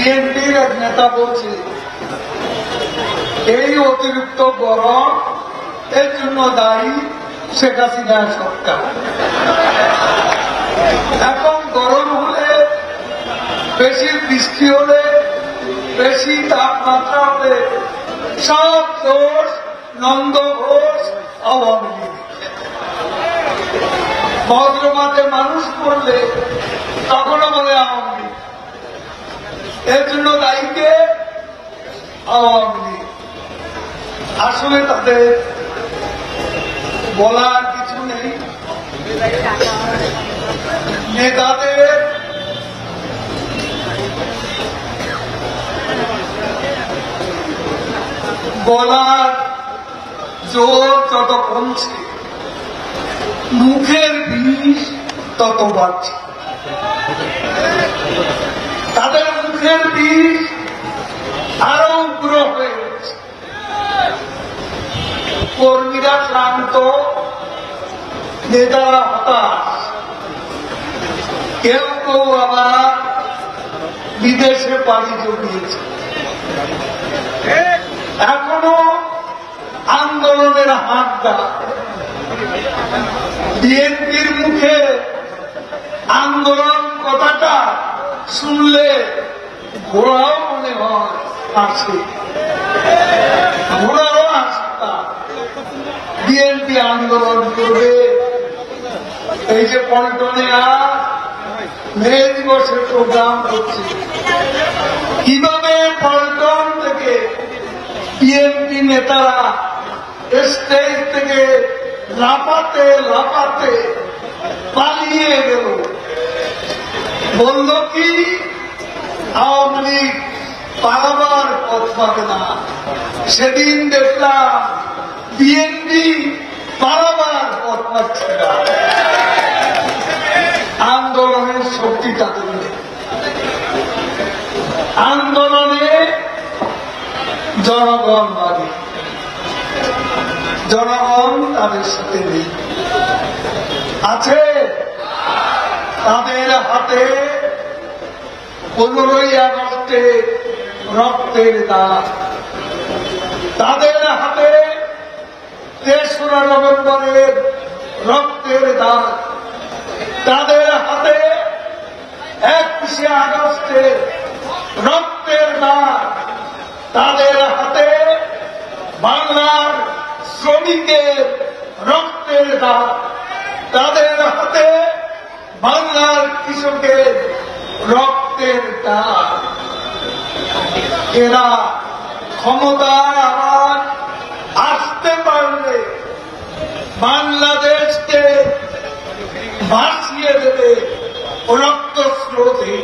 বিএনপির এক নেতা বলছে, এই অতিরিক্ত গরম এর জন্য দায়ী শেখ হাসিনা সরকার। এখন গরম হলে বেশি বৃষ্টি হলে, বেশি তাপমাত্রা হলে সব দোষ, নন্দ ঘোষ, আওয়ামী লীগ বজ্রপাতে মানুষ পড়লে তখনও বলে আওয়ামী লীগ এর জন্য দায়ীকে আওয়ামী লীগ। আসলে তাদের বলার কিছু নেই। নেতাদের বলার জোর যত কমছে, মুখের বিষ তত বাড়ছে। তাদের মুখের বিষ আরও উগ্র হয়ে উঠছে কর্মীরা ক্লান্ত, নেতারা হতাশ। কেউ কেউ আবার বিদেশে পাড়ি জমিয়েছে। এখনও আন্দোলনের হাত দেয় বিএনপির মুখে আন্দোলন কথাটা শুনলে ঘোড়াও মনে হয় আছে ঘোড়াও আছে বিএনপি আন্দোলন করবে। এই যে পল্টনে আর মে দিবসের প্রোগ্রাম করছে কীভাবে পল্টন থেকে বিএনপি নেতারা স্টেজ থেকে লাফাতে লাফাতে পালিয়ে গেল? বলল কি? আওয়ামী লীগ পালাবার পথ পাবে না। সেদিন দেখলাম বিএনপি পালাবার পথ পাচ্ছে না। আন্দোলনের শক্তি তাদের আন্দোলনে জনগণ বাদী। জনগণ তাদের সাথে নেই। আছে তাদের হাতে পনেরোই আগস্টে রক্তের দাগ। তাদের হাতে তেসরা নভেম্বরের রক্তের দাগ। তাদের হাতে একত্রিশে আগস্টে রক্তের দাগ। তাদের হাতে বাংলার শ্রমিকের রক্তের দাগ। তাদের হাতে বাংলার কৃষকের রক্তের দাগ এরা ক্ষমতায় আসতে পারলে বাংলাদেশকে ভাসিয়ে দেবে রক্ত স্রোতে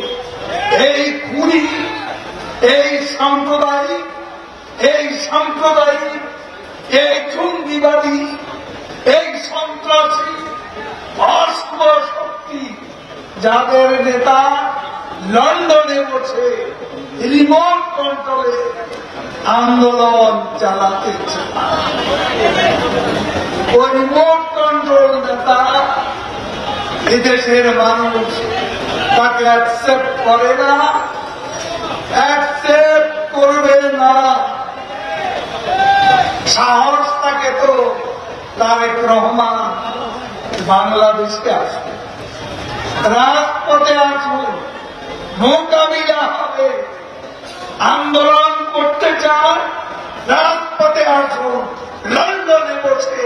এই খুনি, এই সাম্প্রদায়িক এই সাম্প্রদায়িক, এই জঙ্গিবাদী, এই সন্ত্রাসী, অশুভ শক্তি, যাদের নেতা লন্ডনে বসে রিমোট কন্ট্রোলে আন্দোলন চালাতে ওই রিমোট কন্ট্রোল নেতা এদেশের মানুষ তাকে অ্যাকসেপ্ট করে না অ্যাকসেপ্ট করবে না। সাহস থাকে তো তারেক রহমান বাংলাদেশকে আসবে রাজপথে আসুন। মোকাবিলা হবে আন্দোলন করতে চান রাজপথে আসুন লন্ডনে বসে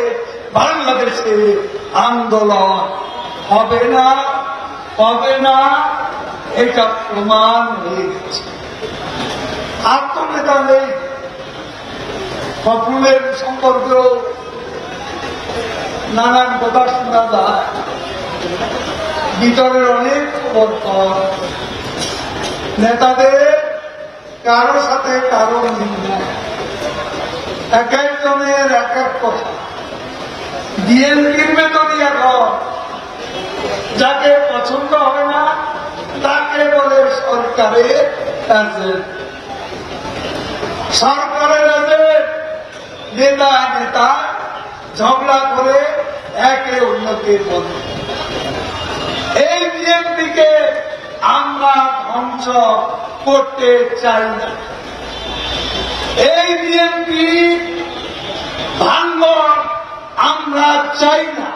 বাংলাদেশে আন্দোলন। হবে না হবে না, এটা প্রমাণ হয়ে গেছে। আত্মনেতা নেই। পপুলের সম্পর্কেও নানান কথা শোনা যায়। ভিতরের অনেক খবর। নেতাদের কারও সাথে কারও মিল নাই। এক একজনের এক এক কথা। বিএনপির বেতনই এখন যাকে পছন্দ হয় না, তাকে বলে সরকারের এজেন্ট সরকারের এজেন্ট নেতা নেতা ঝগড়া করে একে অন্যকে বলে। এই বিএনপিকে আমরা ধ্বংস করতে চাই না। এই বিএনপি ভাঙ্গন আমরা চাই না।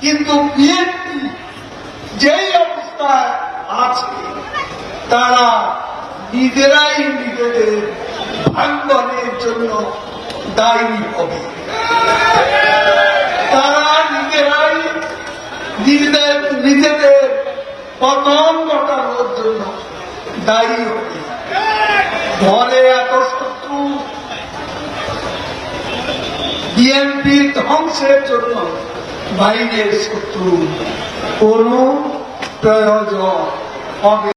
কিন্তু বিএনপি যেই অবস্থায় আছে, তারা নিজেরাই নিজেদের ভাঙ্গনের জন্য দায়ী হবে। তারা নিজেরাই নিজেদের নিজেদের পতন ওর জন্য দায়ী হবে ঘরে এত শত্রু বিএনপি ধ্বংসের জন্য বাইরের শত্রু। কোন প্রয়োজন হবে